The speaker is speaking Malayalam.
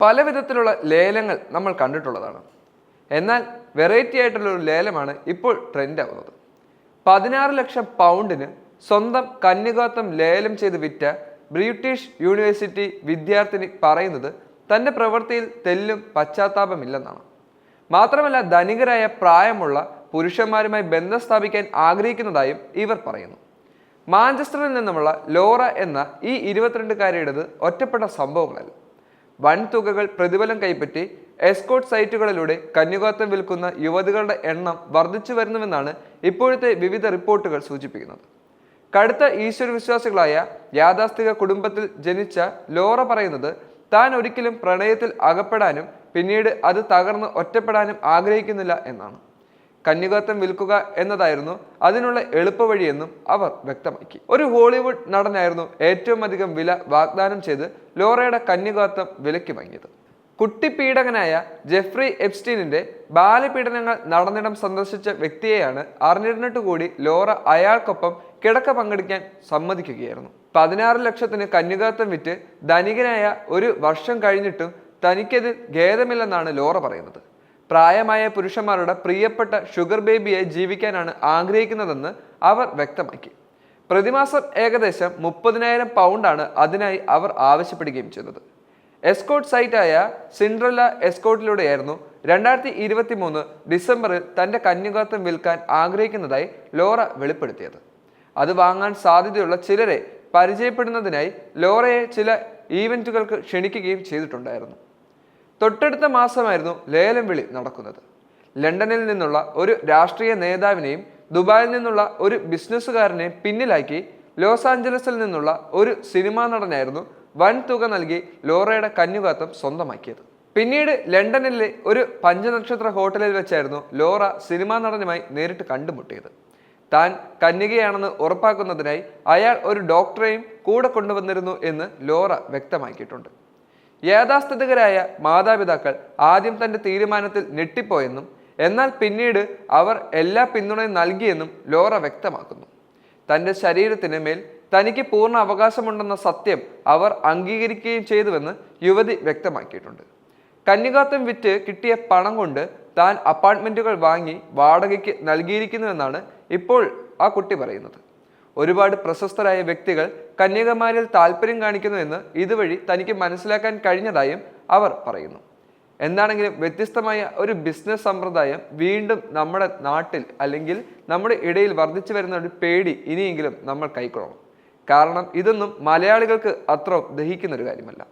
പല വിധത്തിലുള്ള ലേലങ്ങൾ നമ്മൾ കണ്ടിട്ടുള്ളതാണ്. എന്നാൽ വെറൈറ്റി ആയിട്ടുള്ള ഒരു ലേലമാണ് ഇപ്പോൾ ട്രെൻഡ് ആവുന്നത്. പതിനാറ് ലക്ഷം പൗണ്ടിന് സ്വന്തം കന്യകാത്വം ലേലം ചെയ്ത് വിറ്റ ബ്രിട്ടീഷ് യൂണിവേഴ്സിറ്റി വിദ്യാർത്ഥിനി പറയുന്നത് തന്റെ പ്രവൃത്തിയിൽ തെല്ലും പശ്ചാത്താപമില്ലെന്നാണ് മാത്രമല്ല ധനികരായ പ്രായമുള്ള പുരുഷന്മാരുമായി ബന്ധം സ്ഥാപിക്കാൻ ആഗ്രഹിക്കുന്നതായും ഇവർ പറയുന്നു. മാഞ്ചസ്റ്ററിൽ നിന്നുമുള്ള ലോറ എന്ന ഈ ഇരുപത്തിരണ്ടുകാരിയുടേത് ഒറ്റപ്പെട്ട സംഭവങ്ങളല്ല. വൻ തുകകൾ പ്രതിഫലം കൈപ്പറ്റി എസ്കോട്ട് സൈറ്റുകളിലൂടെ കന്യകാത്വം വിൽക്കുന്ന യുവതികളുടെ എണ്ണം വർദ്ധിച്ചു വരുന്നുവെന്നാണ് ഇപ്പോഴത്തെ വിവിധ റിപ്പോർട്ടുകൾ സൂചിപ്പിക്കുന്നത്. കടുത്ത ഈശ്വരവിശ്വാസികളായ യാഥാസ്ഥിക കുടുംബത്തിൽ ജനിച്ച ലോറ പറയുന്നത് താൻ ഒരിക്കലും പ്രണയത്തിൽ അകപ്പെടാനും പിന്നീട് അത് തകർന്ന് ഒറ്റപ്പെടാനും ആഗ്രഹിക്കുന്നില്ല എന്നാണ്. കന്യകാത്വം വിൽക്കുക എന്നതായിരുന്നു അതിനുള്ള എളുപ്പവഴിയെന്നും അവർ വ്യക്തമാക്കി. ഒരു ഹോളിവുഡ് നടനായിരുന്നു ഏറ്റവും അധികം വില വാഗ്ദാനം ചെയ്ത് ലോറയുടെ കന്യകാത്വം വിലയ്ക്ക് വാങ്ങിയത്. കുട്ടിപീഡകനായ ജെഫ്രി എപ്സ്റ്റീനിന്റെ ബാലപീഡനങ്ങൾ നടന്നിടം സന്ദർശിച്ച വ്യക്തിയെയാണ് അറിഞ്ഞിരുന്നിട്ട് കൂടി ലോറ അയാൾക്കൊപ്പം കിടക്ക പങ്കെടുക്കാൻ സമ്മതിക്കുകയായിരുന്നു. പതിനാറ് ലക്ഷത്തിന് കന്യകാത്വം വിറ്റ് ധനികനായ ഒരു വർഷം കഴിഞ്ഞിട്ടും തനിക്കതിൽ ഖേദമില്ലെന്നാണ് ലോറ പറയുന്നത്. പ്രായമായ പുരുഷന്മാരുടെ പ്രിയപ്പെട്ട ഷുഗർ ബേബിയെ ജീവിക്കാനാണ് ആഗ്രഹിക്കുന്നതെന്ന് അവർ വ്യക്തമാക്കി. പ്രതിമാസം ഏകദേശം മുപ്പതിനായിരം പൗണ്ടാണ് അതിനായി അവർ ആവശ്യപ്പെടുകയും ചെയ്തത്. എസ്കോട്ട് സൈറ്റായ സിൻഡ്രല്ല എസ്കോട്ടിലൂടെയായിരുന്നു രണ്ടായിരത്തി ഇരുപത്തി മൂന്ന് ഡിസംബറിൽ തന്റെ കന്യകാത്വം വിൽക്കാൻ ആഗ്രഹിക്കുന്നതായി ലോറ വെളിപ്പെടുത്തിയത്. അത് വാങ്ങാൻ സാധ്യതയുള്ള ചിലരെ പരിചയപ്പെടുന്നതിനായി ലോറയെ ചില ഈവന്റുകൾക്ക് ക്ഷണിക്കുകയും ചെയ്തിട്ടുണ്ടായിരുന്നു. തൊട്ടടുത്ത മാസമായിരുന്നു ലേലം വിളി നടക്കുന്നത്. ലണ്ടനിൽ നിന്നുള്ള ഒരു രാഷ്ട്രീയ നേതാവിനെയും ദുബായിൽ നിന്നുള്ള ഒരു ബിസിനസ്സുകാരനെയും പിന്നിലാക്കി ലോസ് ആഞ്ചലസിൽ നിന്നുള്ള ഒരു സിനിമാ നടനായിരുന്നു വൻ തുക നൽകി ലോറയുടെ കന്നുകാത്തം സ്വന്തമാക്കിയത്. പിന്നീട് ലണ്ടനിലെ ഒരു പഞ്ചനക്ഷത്ര ഹോട്ടലിൽ വെച്ചായിരുന്നു ലോറ സിനിമാ നടനുമായി നേരിട്ട് കണ്ടുമുട്ടിയത്. താൻ കന്യകയാണെന്ന് ഉറപ്പാക്കുന്നതിനായി അയാൾ ഒരു ഡോക്ടറെയും കൂടെ കൊണ്ടുവന്നിരുന്നു എന്ന് ലോറ വ്യക്തമാക്കിയിട്ടുണ്ട്. യാഥാസ്ഥിതികരായ മാതാപിതാക്കൾ ആദ്യം തന്റെ തീരുമാനത്തിൽ ഞെട്ടിപ്പോയെന്നും എന്നാൽ പിന്നീട് അവർ എല്ലാ പിന്തുണയും നൽകിയെന്നും ലോറ വ്യക്തമാക്കുന്നു. തന്റെ ശരീരത്തിന് മേൽ തനിക്ക് പൂർണ അവകാശമുണ്ടെന്ന സത്യം അവർ അംഗീകരിക്കുകയും ചെയ്തുവെന്ന് യുവതി വ്യക്തമാക്കിയിട്ടുണ്ട്. കന്യകാത്വം വിറ്റ് കിട്ടിയ പണം കൊണ്ട് താൻ അപ്പാർട്ട്മെന്റുകൾ വാങ്ങി വാടകയ്ക്ക് നൽകിയിരിക്കുന്നുവെന്നാണ് ഇപ്പോൾ ആ കുട്ടി പറയുന്നത്. ഒരുപാട് പ്രശസ്തരായ വ്യക്തികൾ കന്യാകുമാരിയിൽ താല്പര്യം കാണിക്കുന്നുവെന്ന് ഇതുവഴി തനിക്ക് മനസ്സിലാക്കാൻ കഴിഞ്ഞതായും അവർ പറയുന്നു. എന്താണെങ്കിലും വ്യത്യസ്തമായ ഒരു ബിസിനസ് സമ്പ്രദായം വീണ്ടും നമ്മുടെ നാട്ടിൽ അല്ലെങ്കിൽ നമ്മുടെ ഇടയിൽ വർദ്ധിച്ചു വരുന്ന ഒരു പേടി ഇനിയെങ്കിലും നമ്മൾ കൈക്കൊള്ളണം. കാരണം ഇതൊന്നും മലയാളികൾക്ക് അത്ര ദഹിക്കുന്ന ഒരു കാര്യമല്ല.